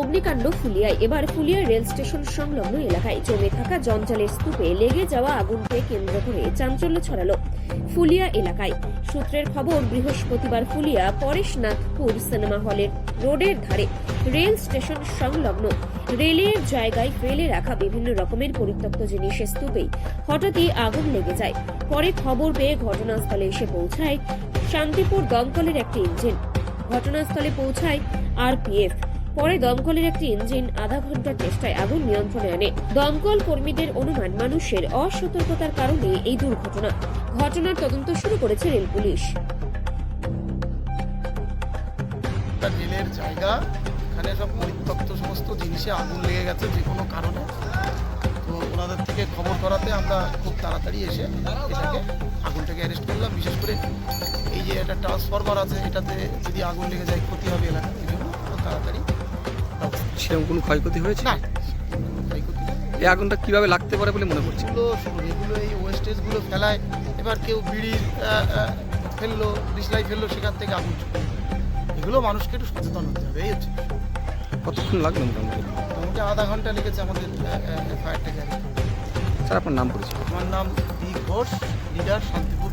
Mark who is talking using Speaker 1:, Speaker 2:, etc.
Speaker 1: অগ্নিকাণ্ড ফুলিয়ায়। এবার Phulia rail station সংলগ্ন এলাকায় জমে থাকা জঞ্জালের স্তূপে লেগে যাওয়া আগুনকে কেন্দ্র করে চাঞ্চল্য ছড়ালো ফুলিয়া এলাকায়। সূত্রের খবর, বৃহস্পতিবার ফুলিয়া পরেশনাথপুর সিনেমা হলের রোডের ধারে রেল স্টেশন সংলগ্ন রেলের জায়গায় ফেলে রাখা বিভিন্ন রকমের পরিত্যক্ত জিনিসের স্তূপেই হঠাৎই আগুন লেগে যায়। পরে খবর পেয়ে ঘটনাস্থলে এসে পৌঁছায় শান্তিপুর দমকলের একটি ইঞ্জিন। ঘটনাস্থলে পৌঁছায় আরপিএফ। পরে দমকলের একটি ইঞ্জিন আধা ঘণ্টার চেষ্টায় আগুন নিয়ন্ত্রণে আনে। দমকল কর্মীদের অনুমান, মানুষের অসতর্কতার কারণে এই দুর্ঘটনা। ঘটনার তদন্ত শুরু করেছে রেল পুলিশ।
Speaker 2: রেলের জায়গা, এখানে সব পরিত্যক্ত সমস্ত জিনিসে আগুন লেগে গেছে যে কোনো কারণে। তো ওনাদের থেকে খবর করাতে আমরা খুব তাড়াতাড়ি এসে এটাকে, আগুনটাকে অ্যারেস্ট করলাম। বিশেষ করে এই যে একটা ট্রান্সফরমার আছে, এটাতে যদি আগুন লেগে যায়, ক্ষতি হবে এলাকা
Speaker 3: সেরকম কোনো ক্ষয়ক্ষতি হয়েছে?
Speaker 2: না
Speaker 3: এই আগুনটা কীভাবে লাগতে পারে বলে মনে করছে
Speaker 2: এগুলো এগুলো এই ওয়েস্টেজগুলো ফেলায় এবার কেউ বিড়ির আহ, ফেলল ডিসলাই ফেলল সেখান থেকে আগুন এগুলো মানুষকে একটু সচেতন হতে হবে এই হচ্ছে
Speaker 3: কতক্ষণ লাগল মোটামুটি?
Speaker 2: মোটামুটি আধা ঘণ্টা লেগেছে আমাদের ফায়ারটাকে
Speaker 3: স্যার আপনার নাম পরিচয়?
Speaker 2: আমার নাম বি ঘোষ লিডার শান্তিপুর